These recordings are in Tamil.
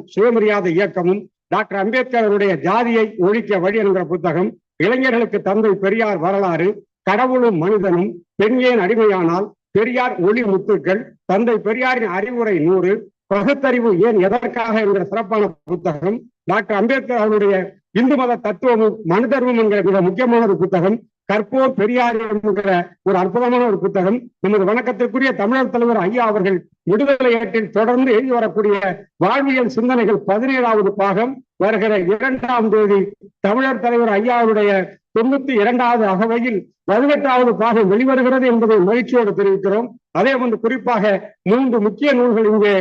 போராட்டம் சுயமரியாதை இயக்கமும் டாக்டர் அம்பேத்கர் அவருடைய ஜாதியை ஒழிக்க வழி என்கிற புத்தகம் இளைஞர்களுக்கு தந்தை பெரியார் வரலாறு கடவுளும் மனிதனும் பெண் ஏன் அடிமையானால் பெரியார் ஒளி முத்துக்கள் தந்தை பெரியாரின் அறிவுரை நூறு பகுத்தறிவு ஏன் எதற்காக என்கிற சிறப்பான புத்தகம் டாக்டர் அம்பேத்கர் அவருடைய இந்து மத தத்துவமும் மனிதர்வம் என்கிற மிக முக்கியமான ஒரு புத்தகம் கற்போ பெரியார் என்கிற ஒரு அற்புதமான ஒரு புத்தகம். நமது வணக்கத்திற்குரிய தமிழர் தலைவர் ஐயா அவர்கள் விடுதலை ஏற்றில் தொடர்ந்து எழுதி வரக்கூடிய வாழ்வியல் சிந்தனைகள் பதினேழாவது பாகம் வருகிற இரண்டாம் தேதி தமிழர் தலைவர் ஐயாவுடைய தொண்ணூத்தி இரண்டாவது அகவையில் பதினெட்டாவது பாகம் வெளிவருகிறது என்பதை மகிழ்ச்சியோடு தெரிவிக்கிறோம். அதே போன்று குறிப்பாக மூன்று முக்கிய நூல்கள் இங்கே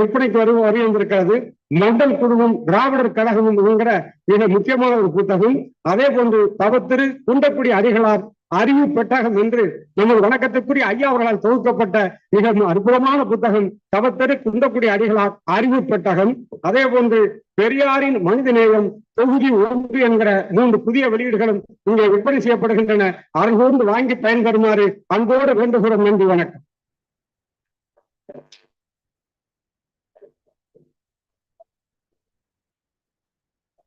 விற்பனைக்கு வரு வருகின்றிருக்கிறது. மண்டல் குழுவும் திராவிடர் கழகமும் என்கிற மிக முக்கியமான ஒரு புத்தகம் அதே போன்று தவத்திரு குண்டக்குடி அடிகளார் அறிவு பெட்டகம் என்று நமது வணக்கத்துக்குரிய ஐயா அவர்களால் தொகுக்கப்பட்ட மிக அற்புதமான புத்தகம் தவத்தரு குண்டக்குடி அடிகளார் அறிவு பெட்டகம். அதே போன்று பெரியாரின் மனிதநேயம் தொகுதி ஒன்று என்கிற மூன்று புதிய வெளியீடுகளும் இங்கே விற்பனை செய்யப்படுகின்றன. அருகோர்ந்து வாங்கி பயன்பெறுமாறு அன்போடு வேண்டுகிறோம் நன்றி வணக்கம்.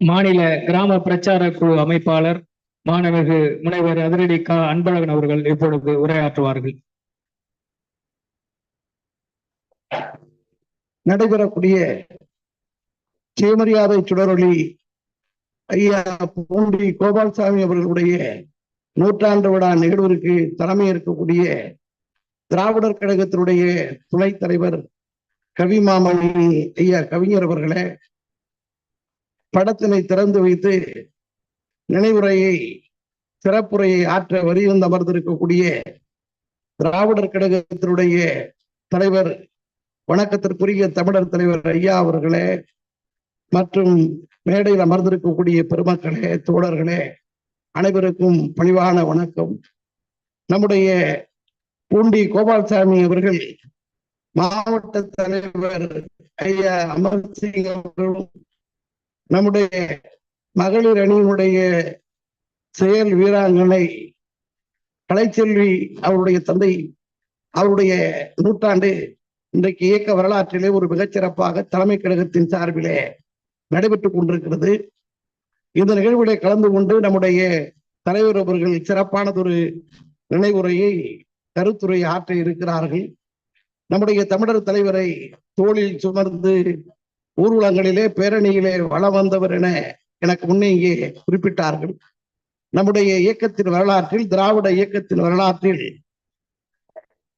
மாநில கிராம பிரச்சார குழு அமைப்பாளர் மாணவகு முனைவர் அதிரடி க. அன்பழகன் அவர்கள் இப்பொழுது உரையாற்றுவார்கள். நடைபெறக்கூடிய சுயமரியாதை சுடரொளி ஐயா பூண்டி கோபால்சாமி அவர்களுடைய நூற்றாண்டு விழா நிகழ்விற்கு தலைமை இருக்கக்கூடிய திராவிடர் கழகத்தினுடைய துணை தலைவர் கவிமாமணி ஐயா கவிஞர் அவர்களே படத்தினை திறந்து வைத்து நினைவுரையை சிறப்புரையை ஆற்ற வரியிருந்து அமர்ந்திருக்கக்கூடிய திராவிடர் கழகத்தினுடைய தலைவர் வணக்கத்திற்குரிய தமிழர் தலைவர் ஐயா அவர்களே மற்றும் மேடையில் அமர்ந்திருக்கக்கூடிய பெருமக்களே தோழர்களே அனைவருக்கும் பணிவான வணக்கம். நம்முடைய பூண்டி கோபால்சாமி அவர்கள் மாவட்ட தலைவர் ஐயா அமர் சிங் அவர்களும் நம்முடைய மகளிர் அணியினுடைய செயல் வீராங்கனை கலைச்செல்வி அவருடைய தந்தை அவருடைய நூற்றாண்டு இன்றைக்கு இயக்க வரலாற்றிலே ஒரு மிகச்சிறப்பாக தலைமை கழகத்தின் சார்பிலே நடைபெற்றுக் கொண்டிருக்கிறது. இந்த நிகழ்விலே கலந்து கொண்டு நம்முடைய தலைவர் அவர்கள் சிறப்பானதொரு நினைவுரையை கருத்துரை ஆற்ற இருக்கிறார்கள். நம்முடைய தமிழர் தலைவரை தோளில் சுமர்ந்து ஊர்வலங்களிலே பேரணியிலே வளம் வந்தவர் என எனக்கு முன்னே இங்கே குறிப்பிட்டார்கள். நம்முடைய இயக்கத்தின் வரலாற்றில் திராவிட இயக்கத்தின் வரலாற்றில்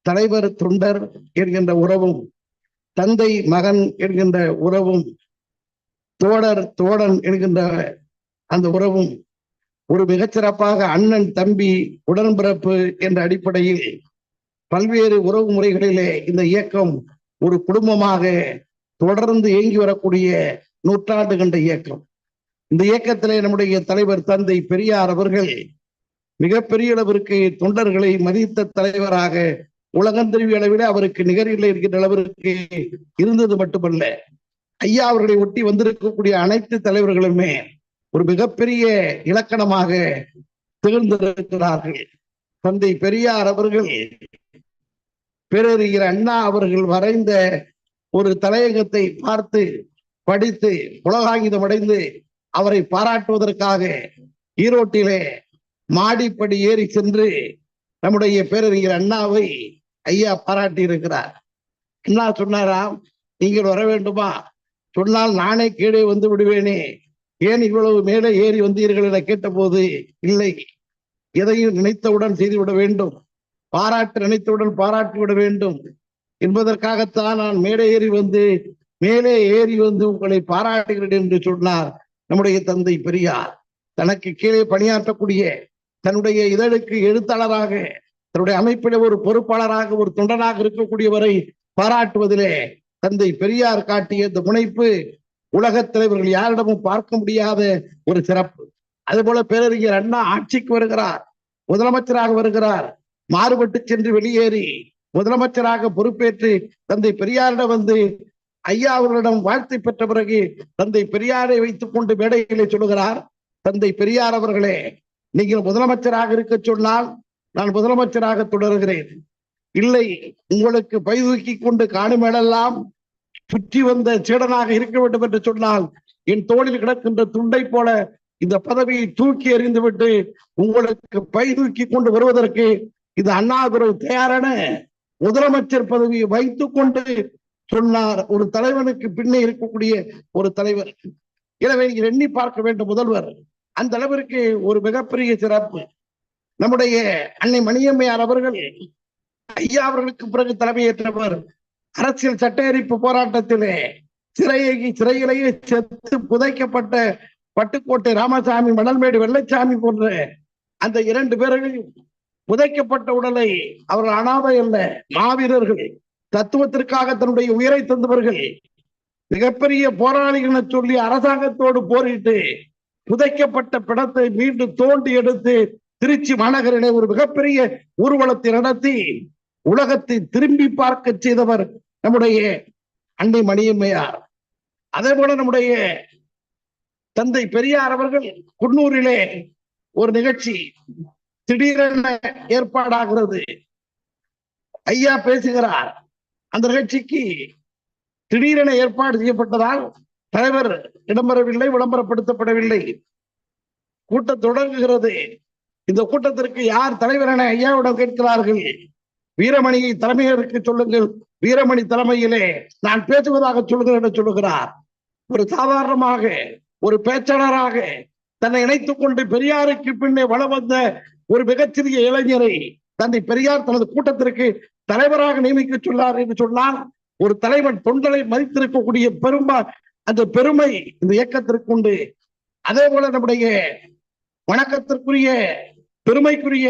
தலைவர் தொண்டர் என்கின்ற உறவும் தந்தை மகன் என்கின்ற உறவும் தோடர் தோழன் என்கின்ற அந்த உறவும் ஒரு மிகச்சிறப்பாக அண்ணன் தம்பி உடன்பிறப்பு என்ற அடிப்படையில் பல்வேறு உறவு முறைகளிலே இந்த இயக்கம் ஒரு குடும்பமாக தொடர்ந்து இயங்கி வரக்கூடிய நூற்றாண்டு கண்ட இயக்கம். இந்த இயக்கத்திலே நம்முடைய தலைவர் தந்தை பெரியார் அவர்கள் மிகப்பெரிய அளவிற்கு தொண்டர்களை மதித்த தலைவராக உலகந்தெரிவி அளவிலே அவருக்கு நிகரில் இருக்கின்ற அளவிற்கு இருந்தது மட்டுமல்ல. ஐயா அவர்களை ஒட்டி வந்திருக்கக்கூடிய அனைத்து தலைவர்களுமே ஒரு மிகப்பெரிய இலக்கணமாக திகழ்ந்திருக்கிறார்கள். தந்தை பெரியார் அவர்கள் பேரறிஞர் அண்ணா அவர்கள் வரைந்த ஒரு தலையங்கத்தை பார்த்து படித்து உலகாங்கிதம் அடைந்து அவரை பாராட்டுவதற்காக ஈரோட்டிலே மாடிப்படி ஏறி சென்று நம்முடைய பேரறிஞர் அண்ணாவை ஐயா பாராட்டி இருக்கிறார் அண்ணா சொன்னாராம் நீங்கள் வர வேண்டுமா? சொன்னால் நானே கீழே வந்து விடுவேனே. ஏன் இவ்வளவு மேலே ஏறி வந்தீர்கள் என கேட்டபோது இல்லை எதையும் நினைத்தவுடன் செய்துவிட வேண்டும். பாராட்டு நினைத்தவுடன் பாராட்டி விட வேண்டும். என்பதற்காகத்தான் நான் மேடை ஏறி வந்து மேலே ஏறி வந்து உங்களை பாராட்டுகிறேன் என்று சொன்னார் நம்முடைய தந்தை பெரியார். தனக்கு கீழே பணியாற்றக்கூடிய தன்னுடைய இதழுக்கு எழுத்தாளராக தன்னுடைய அமைப்பிலே ஒரு பொறுப்பாளராக ஒரு தொண்டனாக இருக்கக்கூடியவரை பாராட்டுவதிலே தந்தை பெரியார் காட்டிய இந்த முனைப்பு உலகத் தலைவர்கள் யாரிடமும் பார்க்க முடியாத ஒரு சிறப்பு. அதுபோல பேரறிஞர் அண்ணா ஆட்சிக்கு வருகிறார் முதலமைச்சராக வருகிறார். மாறுபட்டு சென்று வெளியேறி முதலமைச்சராக பொறுப்பேற்று தந்தை பெரியாரிடம் வந்து ஐயா அவர்களிடம் வாழ்த்து பெற்ற பிறகு தந்தை பெரியாரை வைத்துக் கொண்டு மேடைகளை சொல்லுகிறார் தந்தை பெரியார் அவர்களே நீங்கள் முதலமைச்சராக இருக்க சொன்னால் நான் முதலமைச்சராக தொடர்கிறேன். இல்லை உங்களுக்கு பைதூக்கி கொண்டு காணுமேடெல்லாம் சுற்றி வந்த சீடனாக இருக்க வேண்டும் என்று சொன்னால் என் தோளில் கிடக்கின்ற துண்டை போல இந்த பதவியை தூக்கி எறிந்துவிட்டு உங்களுக்கு பை தூக்கி கொண்டு வருவதற்கு இது அண்ணாதுரை தயாரான முதலமைச்சர் பதவியை வைத்துக் கொண்டு சொன்னார். ஒரு தலைவனுக்கு பின்னே இருக்கக்கூடிய ஒரு தலைவர். எனவே எண்ணி பார்க்க வேண்டும் முதல்வர். அந்த அளவிற்கு ஒரு மிகப்பெரிய சிறப்பு. நம்முடைய அன்னை மணியம்மையார் அவர்கள் ஐயா அவர்களுக்கு பிறகு தலைமையேற்றவர் அரசியல் சட்ட எரிப்பு போராட்டத்திலே சிறையை சிறையிலேயே செத்து புதைக்கப்பட்ட பட்டுக்கோட்டை ராமசாமி மணல்மேடு வெள்ளைச்சாமி போன்ற அந்த இரண்டு பேர்களையும் புதைக்கப்பட்ட உடலை அவர்கள் அனாதை அல்ல மாவீரர்கள். தத்துவத்திற்காக தன்னுடைய உயிரை தந்தவர்கள். மிகப்பெரிய போராளிகள் என சொல்லி அரசாங்கத்தோடு போரிட்டு புதைக்கப்பட்ட பிணத்தை மீண்டும் தோண்டி எடுத்து திருச்சி மாநகரிலே ஒரு மிகப்பெரிய ஊர்வலத்தை நடத்தி உலகத்தை திரும்பி பார்க்க செய்தவர் நம்முடைய அன்னை மணியம்மையார். அதே போல நம்முடைய தந்தை பெரியார் அவர்கள் குன்னூரிலே ஒரு நிகழ்ச்சி திடீரென ஏற்பாடாகிறது. ஐயா பேசுகிறார். அந்த நிகழ்ச்சிக்கு திடீரென ஏற்பாடு செய்யப்பட்டதால் தலைவர் இடம்பெறவில்லை விளம்பரப்படுத்தப்படவில்லை. கூட்டம் தொடங்குகிறது. இந்த கூட்டத்திற்கு யார் தலைவர் என ஐயாவிடம் கேட்கிறார்கள். வீரமணியை தலைமையிற்கு சொல்லுங்கள். வீரமணி தலைமையிலே நான் பேசுவதாக சொல்லுங்கள் என்று சொல்லுகிறார். ஒரு சாதாரணமாக ஒரு பேச்சாளராக தன்னை இணைத்துக் கொண்டு பெரியாருக்கு பின்னே வள வந்த ஒரு மிகச்சிறிய இளைஞரை தந்தை பெரியார் தனது கூட்டத்திற்கு தலைவராக நியமிக்க சொன்னார் என்று சொன்னால் ஒரு தலைவன் தொண்டலை மதித்திருக்கக்கூடிய பெருமா அந்த பெருமை இந்த இயக்கத்திற்கு உண்டு. அதே போல நம்முடைய வணக்கத்திற்குரிய பெருமைக்குரிய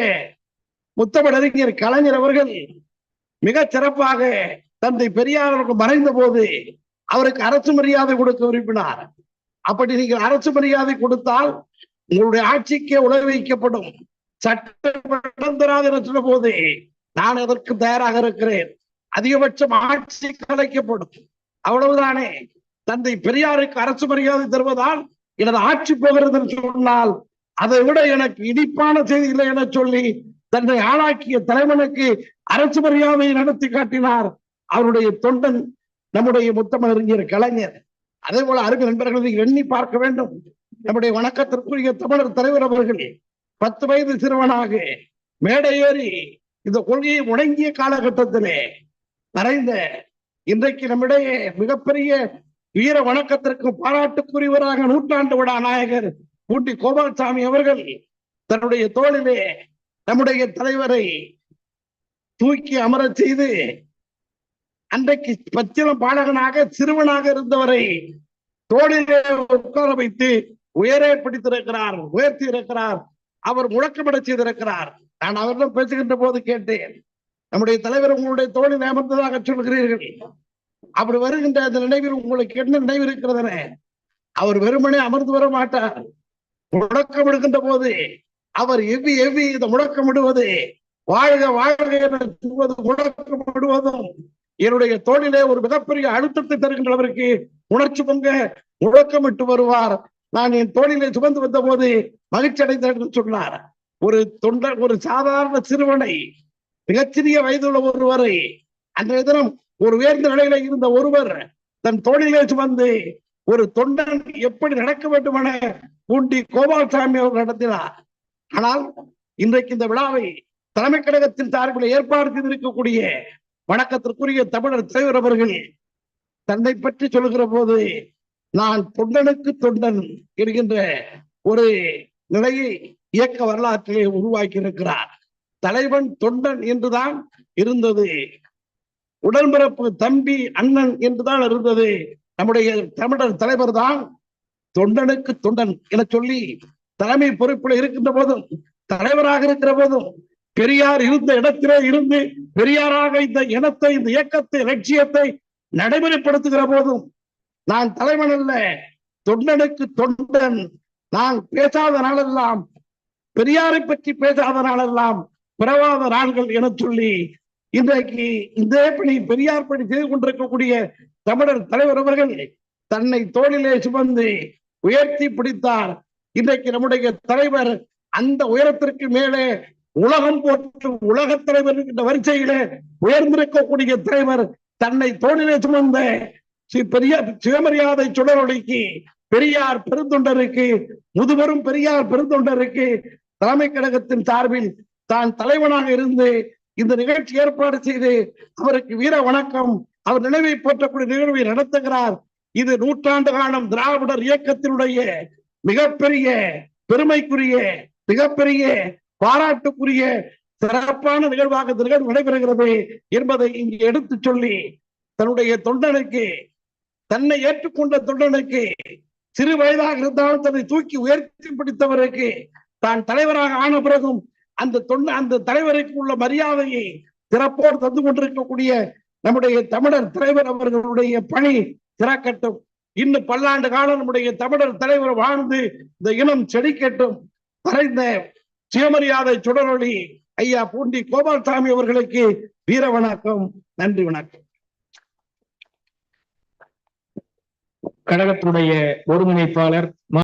முத்தமிழறிஞர் கலைஞர் அவர்கள் மிக சிறப்பாக தந்தை பெரியார் அவர்கள் மறைந்த போது அவருக்கு அரசு மரியாதை கொடுக்க விரும்பினார். அப்படி நீங்கள் அரசு மரியாதை கொடுத்தால் உங்களுடைய ஆட்சிக்கே உழவு வைக்கப்படும். சட்டம் தராது என்று சொன்ன போது நான் அதற்கு தயாராக இருக்கிறேன். அதிகபட்சம் ஆட்சி கலைக்கப்படும். அவ்வளவுதானே? தந்தை பெரியாருக்கு அரசு மரியாதை தருவதால் எனது ஆட்சி போகிறது என்று சொன்னால் அதை விட எனக்கு இனிப்பான செய்தி இல்லை என சொல்லி தன்னை ஆளாக்கிய தலைவனுக்கு அரசு மரியாதை நடத்தி காட்டினார் அவருடைய தொண்டன் நம்முடைய முத்தமிழறிஞர் கலைஞர். அதே போல அருமை நண்பர்களை எண்ணி பார்க்க வேண்டும். நம்முடைய வணக்கத்திற்குரிய தமிழர் தலைவர் அவர்கள் பத்து வயது சிறுவனாக மேடை ஏறி இந்த கொள்கையை முடங்கிய காலகட்டத்திலே மறைந்த இன்றைக்கு நம்மிடையே மிகப்பெரிய வீர வணக்கத்திற்கு பாராட்டுக்குரியவராக நூற்றாண்டு விழா நாயகர் பூண்டி கோபால்சாமி அவர்கள் தன்னுடைய தோளிலே நம்முடைய தலைவரை தூக்கி அமரச் செய்து அன்றைக்கு பச்சிலம் பாலகனாக சிறுவனாக இருந்தவரை தோழிலே உட்கார வைத்து உயரே பிடித்திருக்கிறார் உயர்த்தி இருக்கிறார் அவர் முழக்கமிட செய்திருக்கிறார். நான் அவரிடம் பேசுகின்ற போது கேட்டேன் நம்முடைய தலைவர் உங்களுடைய தோழி அமர்ந்ததாக சொல்கிறீர்கள். அப்படி வருகின்ற அந்த நினைவில் உங்களுக்கு என்ன நினைவு இருக்கிறதன அவர் வெறுமனே அமர்ந்து வர மாட்டார். முழக்கம் எடுக்கின்ற போது அவர் எவ்வி எவ்வி இதை முழக்கமிடுவது வாழ்க வாழ்க என சொல்வது முழக்கமிடுவதும் என்னுடைய தோளிலே ஒரு மிகப்பெரிய அழுத்தத்தை தருகின்றவருக்கு உணர்ச்சி பொங்க முழக்கமிட்டு வருவார். நான் என் தோளிலே சுமந்து வந்த போது மகிழ்ச்சி அடைந்தேன் என்று சொன்னார். ஒரு தொண்ட ஒரு சாதாரண சிறுவனை மிகச்சிறிய வயதுள்ள ஒருவரை அன்றைய தினம் ஒரு உயர்ந்த நிலையில இருந்த ஒருவர் தன் தோழிலே சுமந்து ஒரு தொண்டன் எப்படி நடக்க வேண்டும் என பூண்டி கோபால்சாமி அவர்கள் நடத்தினார். ஆனால் இன்றைக்கு இந்த விழாவை தலைமை கழகத்தின் சார்பில் ஏற்பாடு செய்திருக்கக்கூடிய வணக்கத்திற்குரிய தமிழர் தலைவர் அவர்கள் தன்னை பற்றி சொல்லுகிற போது நான் தொண்டனுக்கு தொண்டன் என்கின்ற ஒரு நிலையை இயக்க வரலாற்றிலே உருவாக்கி இருக்கிறார் தலைவன் தொண்டன் என்றுதான் இருந்தது. உடன்பிறப்பு தம்பி அண்ணன் என்றுதான் இருந்தது. நம்முடைய தமிழர் தலைவர் தான் தொண்டனுக்கு தொண்டன் என சொல்லி தலைமை பொறுப்பில் இருக்கின்ற போதும் தலைவராக இருக்கிற போதும் பெரியார் இருந்த இடத்திலே இருந்து பெரியாராக இந்த இனத்தை இந்த இயக்கத்தை லட்சியத்தை நடைமுறைப்படுத்துகிற போதும் நான் தலைவன் அல்ல தொண்டனுக்கு தொண்டன் நான் பேசாத நாளெல்லாம் பெரியாரை பற்றி பேசாத நாளெல்லாம் பிறவாத நாள்கள் என சொல்லி இன்றைக்கு இந்த பணி பெரியார் பணி செய்து கொண்டிருக்கக்கூடிய தமிழர் தலைவர் அவர்கள் தன்னை தோளிலே சுமந்து உயர்த்தி பிடித்தார். இன்றைக்கு நம்முடைய தலைவர் அந்த உயரத்திற்கு மேலே உலகம் போட்டு உலக தலைவர் என்கின்ற வரிசையிலே உயர்ந்திருக்கக்கூடிய தலைவர் தன்னை தோளிலே சுமந்த பெரிய சுயமரியாதை சுடரொலிக்கு பெரியார் பெருந்தொண்டருக்கு முதுபெரும் பெரியார் பெருந்தொண்டருக்கு தலைமை கழகத்தின் சார்பில் தான் தலைவனாக இருந்து இந்த நிகழ்ச்சி ஏற்பாடு செய்து அவருக்கு வீர வணக்கம் அவர் நினைவை போற்றக்கூடிய நிகழ்வை நடத்துகிறார். இது நூற்றாண்டு காலம் திராவிடர் இயக்கத்தினுடைய மிகப்பெரிய பெருமைக்குரிய மிகப்பெரிய பாராட்டுக்குரிய சிறப்பான நிகழ்வாக நிகழ்வு நடைபெறுகிறது என்பதை இங்கு எடுத்துச் சொல்லி தன்னுடைய தொண்டனுக்கு தன்னை ஏற்றுக்கொண்ட தொண்டனுக்கு சிறு வயதாக இருந்தாலும் தன்னை தூக்கி உயர்த்தி பிடித்தவருக்கு தான் தலைவராக ஆன பிறகும் அந்த தொண்ட அந்த தலைவருக்கு உள்ள மரியாதையை சிறப்போடு தந்து கொண்டிருக்கக்கூடிய நம்முடைய தமிழர் தலைவர் அவர்களுடைய பணி சிறக்கட்டும் இன்னும் பல்லாண்டு காலம் நம்முடைய தமிழர் தலைவர் வாழ்ந்து இந்த இனம் செடி கேட்டும் மறைந்த சுயமரியாதை சுடரொளி ஐயா பூண்டி கோபால்சாமி அவர்களுக்கு வீர வணக்கம் நன்றி வணக்கம். கழகத்தினுடைய ஒருங்கிணைப்பாளர்